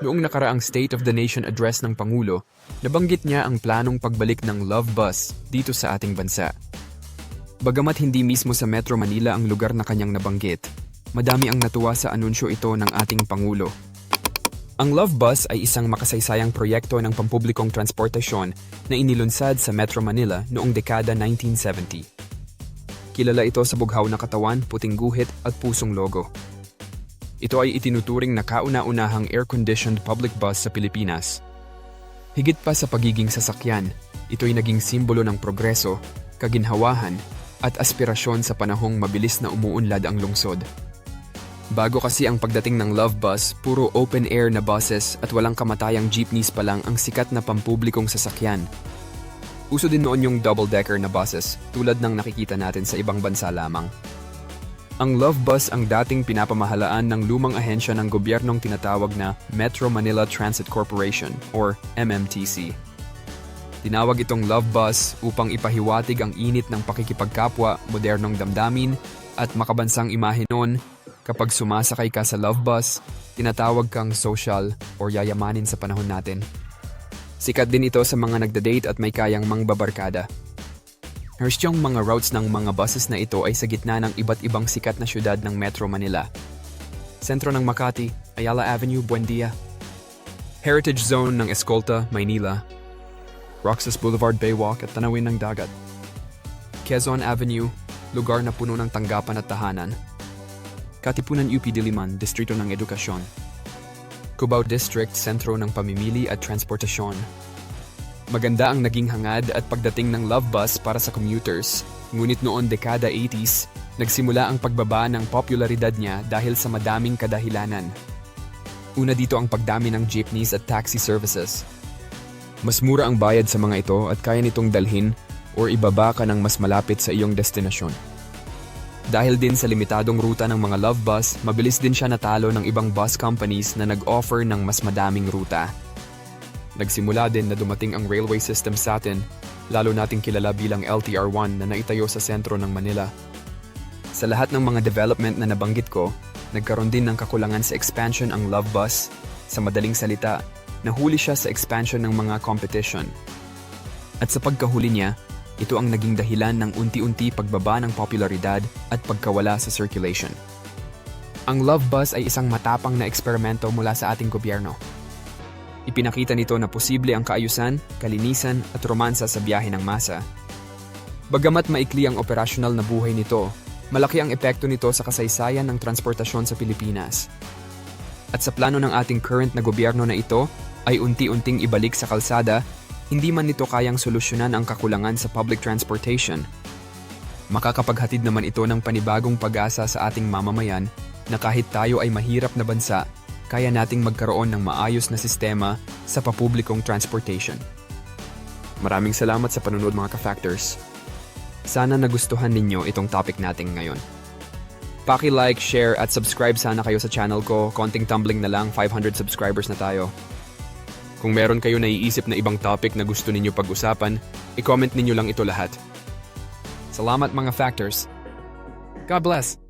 Noong nakaraang State of the Nation address ng Pangulo, nabanggit niya ang planong pagbalik ng Love Bus dito sa ating bansa. Bagamat hindi mismo sa Metro Manila ang lugar na kanyang nabanggit, madami ang natuwa sa anunsyo ito ng ating Pangulo. Ang Love Bus ay isang makasaysayang proyekto ng pampublikong transportasyon na inilunsad sa Metro Manila noong dekada 1970. Kilala ito sa bughaw na katawan, puting guhit at pusong logo. Ito ay itinuturing na kauna-unahang air-conditioned public bus sa Pilipinas. Higit pa sa pagiging sasakyan, ito'y naging simbolo ng progreso, kaginhawahan, at aspirasyon sa panahong mabilis na umuunlad ang lungsod. Bago kasi ang pagdating ng Love Bus, puro open-air na buses at walang kamatayang jeepneys pa lang ang sikat na pampublikong sasakyan. Uso din noon yung double-decker na buses, tulad ng nakikita natin sa ibang bansa lamang. Ang Love Bus ang dating pinapamahalaan ng lumang ahensya ng gobyernong tinatawag na Metro Manila Transit Corporation or MMTC. Tinawag itong Love Bus upang ipahiwatig ang init ng pakikipagkapwa, modernong damdamin, at makabansang imahe noon kapag sumasakay ka sa Love Bus, tinatawag kang social or yayamanin sa panahon natin. Sikat din ito sa mga nagda-date at may kayang mangbabarkada. Hearst yung mga routes ng mga buses na ito ay sa gitna ng iba't ibang sikat na syudad ng Metro Manila. Sentro ng Makati, Ayala Avenue, Buendia. Heritage Zone ng Escolta, Maynila. Roxas Boulevard Baywalk at tanawin ng dagat. Quezon Avenue, lugar na puno ng tanggapan at tahanan. Katipunan UP Diliman, Distrito ng Edukasyon. Cubao District, sentro ng pamimili at transportasyon. Maganda ang naging hangad at pagdating ng Love Bus para sa commuters, ngunit noon dekada 80s, nagsimula ang pagbaba ng popularidad niya dahil sa madaming kadahilanan. Una dito ang pagdami ng jeepneys at taxi services. Mas mura ang bayad sa mga ito at kaya nitong dalhin or ibaba ka ng mas malapit sa iyong destinasyon. Dahil din sa limitadong ruta ng mga Love Bus, mabilis din siya natalo ng ibang bus companies na nag-offer ng mas madaming ruta. Nagsimula din na dumating ang railway system sa atin, lalo nating kilala bilang LTR-1 na naitayo sa sentro ng Manila. Sa lahat ng mga development na nabanggit ko, nagkaroon din ng kakulangan sa expansion ang Love Bus. Sa madaling salita, nahuli siya sa expansion ng mga competition. At sa pagkahuli niya, ito ang naging dahilan ng unti-unti pagbaba ng popularidad at pagkawala sa circulation. Ang Love Bus ay isang matapang na eksperimento mula sa ating gobyerno. Ipinakita nito na posible ang kaayusan, kalinisan at romansa sa biyahe ng masa. Bagamat maikli ang operasyonal na buhay nito, malaki ang epekto nito sa kasaysayan ng transportasyon sa Pilipinas. At sa plano ng ating current na gobyerno na ito, ay unti-unting ibalik sa kalsada hindi man nito kayang solusyonan ang kakulangan sa public transportation. Makakapaghatid naman ito ng panibagong pag-asa sa ating mamamayan na kahit tayo ay mahirap na bansa, kaya nating magkaroon ng maayos na sistema sa papublikong transportation. Maraming salamat sa panunod mga ka-factors. Sana nagustuhan ninyo itong topic natin ngayon. Paki-like, share at subscribe sana kayo sa channel ko. Konting tumbling na lang, 500 subscribers na tayo. Kung meron kayo naiisip na ibang topic na gusto ninyo pag-usapan, i-comment ninyo lang ito lahat. Salamat mga factors. God bless!